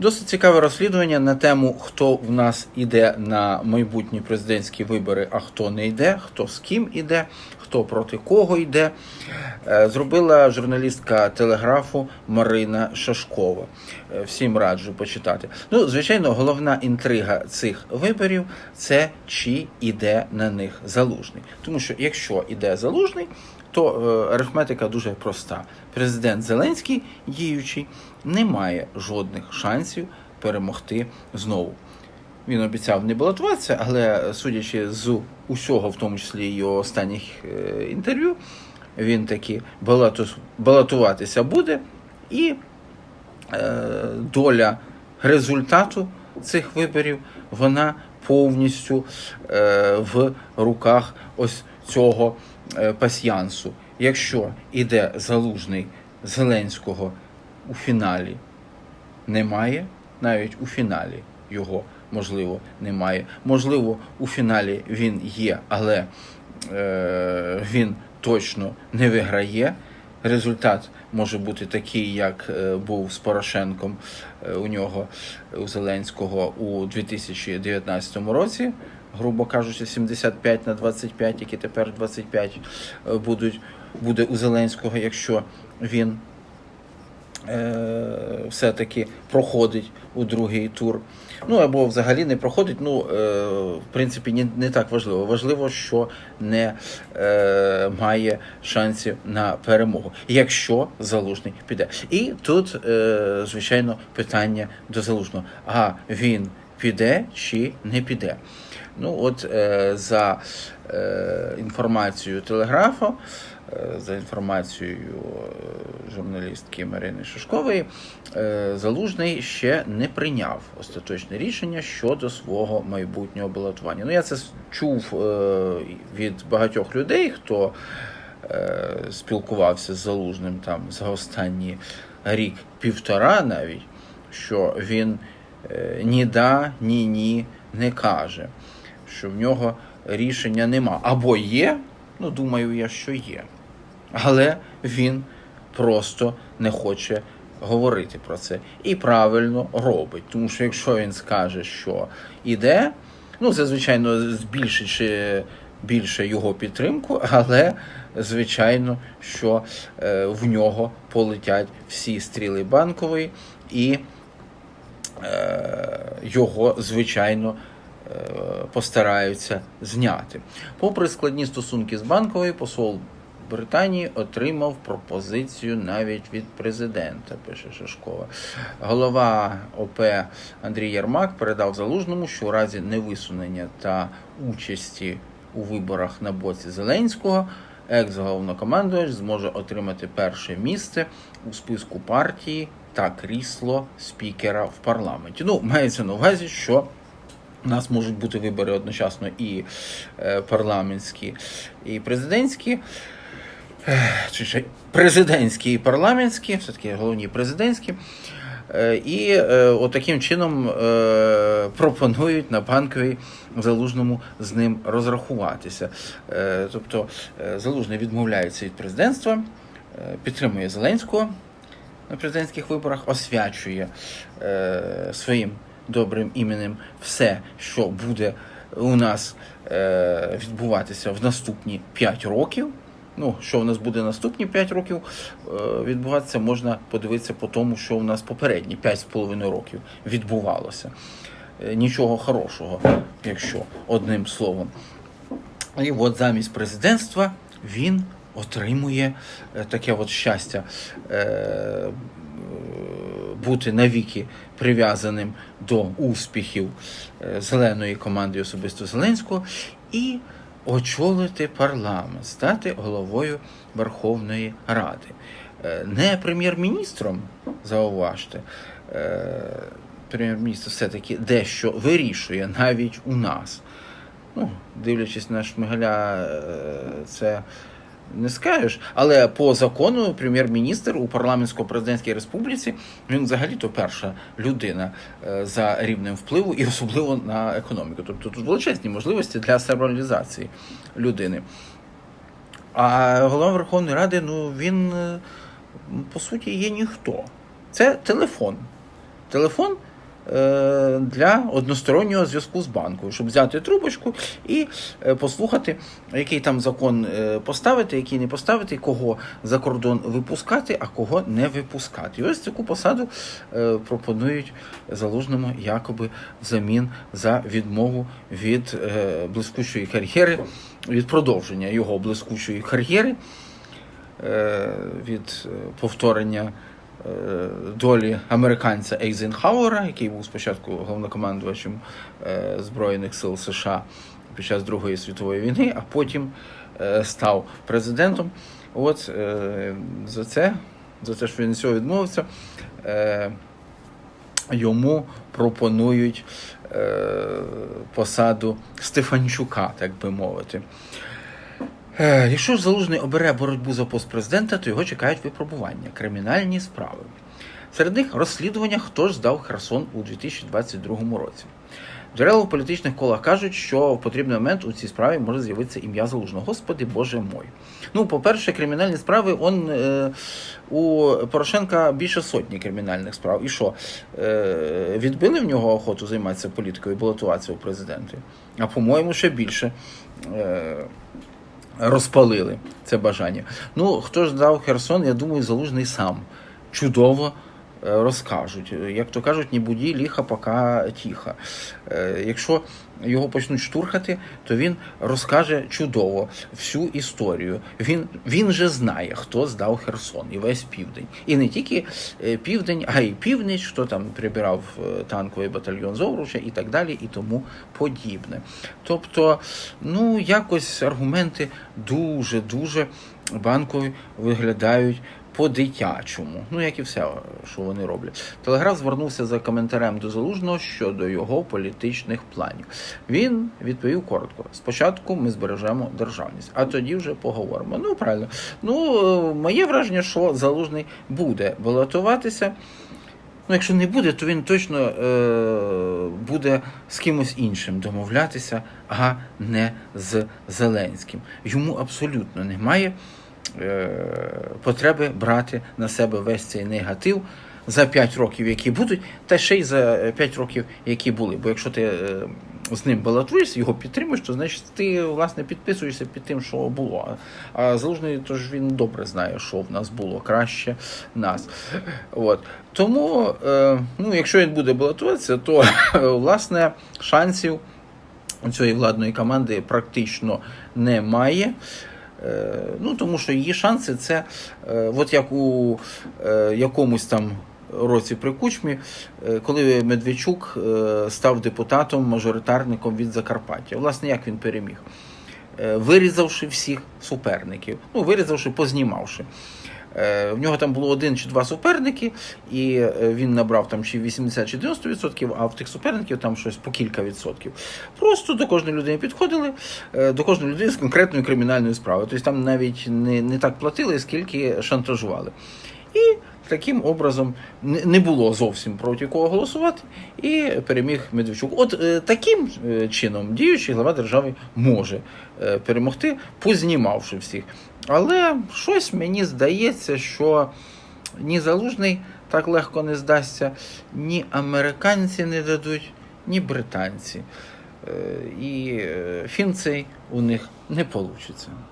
Досить цікаве розслідування на тему, хто в нас іде на майбутні президентські вибори, а хто не йде, хто з ким іде, хто проти кого йде. Е, Зробила журналістка телеграфу Марина Шашкова. Е, Всім раджу почитати. Ну, звичайно, головна інтрига цих виборів це чи іде на них залужний. Тому що якщо іде залужний, то е, арифметика дуже проста. Президент Зеленський, діючий, не має жодних шансів перемогти знову. Він обіцяв не балотуватися, але судячи з усього, в тому числі його останніх е, інтерв'ю, він таки балоту- балотуватися буде, і е, доля результату цих виборів вона повністю в руках ось цього е, пасьянсу. Якщо іде залужний Зеленського у фіналі, немає, навіть у фіналі його можливо немає. Можливо, у фіналі він є, але е, він точно не виграє. Результат може бути такий, як е, був з Порошенком е, у нього у Зеленського у 2019 році. Грубо кажучи, 75 на 25, які тепер 25 е, будуть буде у Зеленського, якщо він е, все-таки проходить у другий тур. Ну або взагалі не проходить. Ну, е, в принципі, не, не так важливо. Важливо, що не е, має шансів на перемогу, якщо залужний піде. І тут, е, звичайно, питання до залужного: а він піде чи не піде? Ну, от е, за е, інформацією телеграфу, е, за інформацією е, журналістки Марини Шишкової, е, Залужний ще не прийняв остаточне рішення щодо свого майбутнього балотування. Ну, я це чув е, від багатьох людей, хто е, спілкувався з Залужним там за останні рік, півтора навіть, що він е, ні да, ні ні не каже, що в нього рішення нема. Або є, ну думаю я, що є. Але він просто не хоче говорити про це. І правильно робить. Тому що якщо він скаже, що іде, ну це, звичайно, збільшить більше його підтримку, але звичайно, що е, в нього полетять всі стріли банкової і е, його, звичайно, е, постараються зняти. Попри складні стосунки з банковою, посол Британії отримав пропозицію навіть від президента, пише Шашкова. Голова ОП Андрій Єрмак передав залужному, що у разі невисунення та участі у виборах на боці Зеленського. Екс-головнокомандувач зможе отримати перше місце у списку партії та крісло спікера в парламенті. Ну, мається на увазі, що у нас можуть бути вибори одночасно і е, парламентські, і президентські. Е, Чи ще президентські і парламентські, все-таки головні президентські. Е, І от таким чином пропонують на банковій залужному з ним розрахуватися. Тобто залужний відмовляється від президентства, підтримує Зеленського на президентських виборах, освячує своїм добрим іменем все, що буде у нас е, відбуватися в наступні 5 років. Ну, що в нас буде наступні 5 років е, відбуватися, можна подивитися по тому, що у нас попередні 5,5 років відбувалося. Е, Нічого хорошого, якщо одним словом. І от замість президентства він отримує е, таке от щастя бути навіки прив'язаним до успіхів е, зеленої команди особисто Зеленського і очолити парламент, стати головою Верховної Ради. Е, Не прем'єр-міністром, зауважте. е, Прем'єр-міністр все-таки дещо вирішує навіть у нас. Ну, дивлячись на Шмигаля, це не скажеш. Але по закону прем'єр-міністр у парламентсько-президентській республіці він взагалі-то перша людина е, за рівнем впливу і особливо на економіку. Тобто тут величезні можливості для самореалізації людини. А голова Верховної Ради, ну він е, по суті є ніхто. Це телефон. Телефон для одностороннього зв'язку з банкою, щоб взяти трубочку і е, послухати, який там закон е, поставити, який не поставити, кого за кордон випускати, а кого не випускати. І ось таку посаду е, пропонують залужному якоби взамін за відмову від е, блискучої кар'єри, від продовження його блискучої кар'єри, е, від е, повторення е, долі американця Ейзенхауера, який був спочатку головнокомандувачем е, Збройних сил США під час Другої світової війни, а потім е, став президентом. От е, за це, за те, що він цього відмовився, е, йому пропонують е, посаду Стефанчука, так би мовити. Е, Якщо ж залужний обере боротьбу за пост президента, то його чекають випробування, кримінальні справи. Серед них розслідування, хто ж здав Херсон у 2022 році. Джерела в політичних колах кажуть, що в потрібний момент у цій справі може з'явитися ім'я залужного. Господи Боже мой. Ну, по-перше, кримінальні справи он е, у Порошенка більше сотні кримінальних справ. І що? Е, відбили в нього охоту займатися політикою і балотуватися у президенти? А по-моєму, ще більше. Е, розпалили це бажання. Ну, хто ж дав Херсон, я думаю, залужний сам. Чудово розкажуть. Як то кажуть, ні буді ліха, пока тіха. Е, Якщо його почнуть штурхати, то він розкаже чудово всю історію. Він, він же знає, хто здав Херсон і весь південь. І не тільки е, південь, а й північ, хто там прибирав е, танковий батальйон Зовруча і так далі, і тому подібне. Тобто, ну якось аргументи дуже дуже банкові виглядають по-дитячому, ну як і все, що вони роблять. Телеграф звернувся за коментарем до залужного щодо його політичних планів. Він відповів коротко: спочатку ми збережемо державність, а тоді вже поговоримо. Ну правильно. Ну е, моє враження, що залужний буде балотуватися. Ну, якщо не буде, то він точно е, буде з кимось іншим домовлятися, а не з Зеленським. Йому абсолютно немає потреби брати на себе весь цей негатив за 5 років, які будуть, та ще й за 5 років, які були. Бо якщо ти е, з ним балотуєшся, його підтримуєш, то значить ти власне підписуєшся під тим, що було. А, залужний, то ж він добре знає, що в нас було краще нас. От. Тому, е, ну, якщо він буде балотуватися, то власне шансів цієї владної команди практично немає. Е, Ну, тому що її шанси це, е, от як у е, якомусь там році при Кучмі, коли Медведчук став депутатом, мажоритарником від Закарпаття. Власне, як він переміг? Вирізавши всіх суперників, ну, вирізавши, познімавши. Е, В нього там було один чи два суперники, і е, він набрав там чи 80 чи 90%, а в тих суперників там щось по кілька відсотків. Просто до кожної людини підходили, е, до кожної людини з конкретною кримінальною справою. Тобто там навіть не, не так платили, скільки шантажували. І таким образом не було зовсім проти кого голосувати, і переміг Медведчук. От е, таким е, чином діючий глава держави може е, перемогти, познімавши всіх. Але щось мені здається, що ні залужний так легко не здасться, ні американці не дадуть, ні британці. І фінцей у них не вийде.